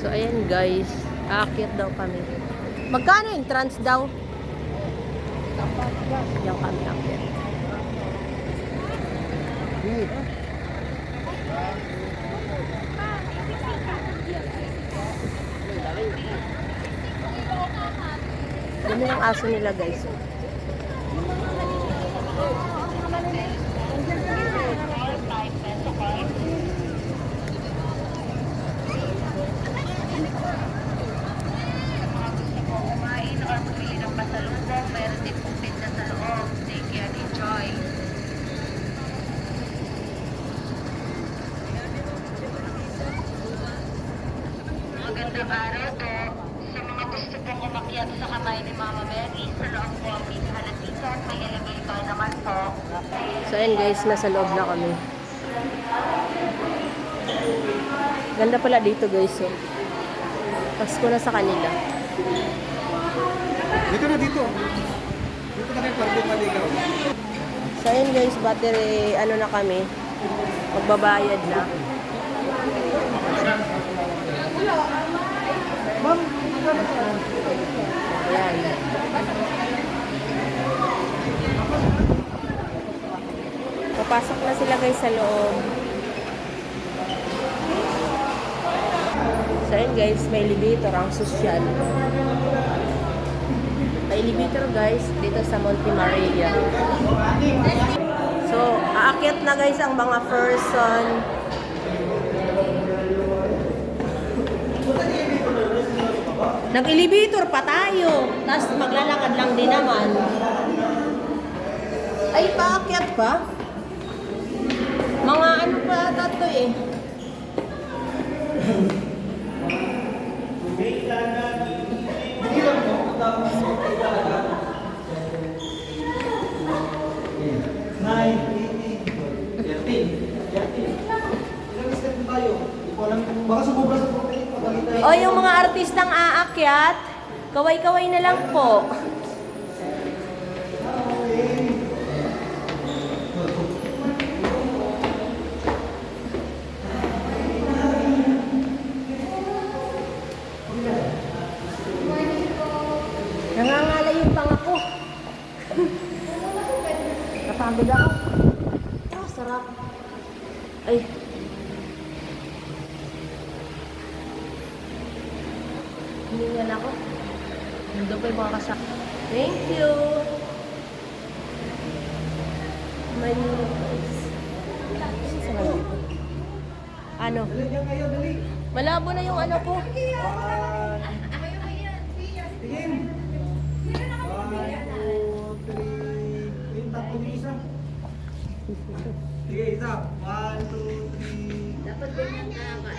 So, ayan guys. Aakyat daw kami. Magkano yung trans daw? Diyan kami aakyat. Dami ng aso nila guys. oh. Araw po. Sa mga gusto pong umakyat sa kamay ni Mama Mary, sa loob po ang pinahalapitan, may elevator naman po. So ayan guys, nasa loob na kami. Ganda pala dito guys. Oh. Pasko na sa kanila. Dito na dito. Dito na kayo parking maligaw. So ayan guys, battery ano na kami. Magbabayad na. Ayan. Papasok na sila guys sa loob. So ayan guys, may elevator ang sosyal. May elevator guys dito sa Monte Maria. So, aakyat na guys ang mga person. Nag-elevator pa tayo. Tapos maglalakad lang din naman. Ay, paakyat pa? Mga ano pa ata to eh. Baka sumubra sa. Pagalitan. O, yung mga artistang aakyat, kaway-kaway na lang po. Nangangala yung pang ako. Napagod ako. Ah, sarap. Ay, Hiningal ako. Nandun pa yung mga kasama. Thank you! Dito? Ano? Malabo na yung ano ko. Sige, isa. One, two, three. Dapat ganyan ka.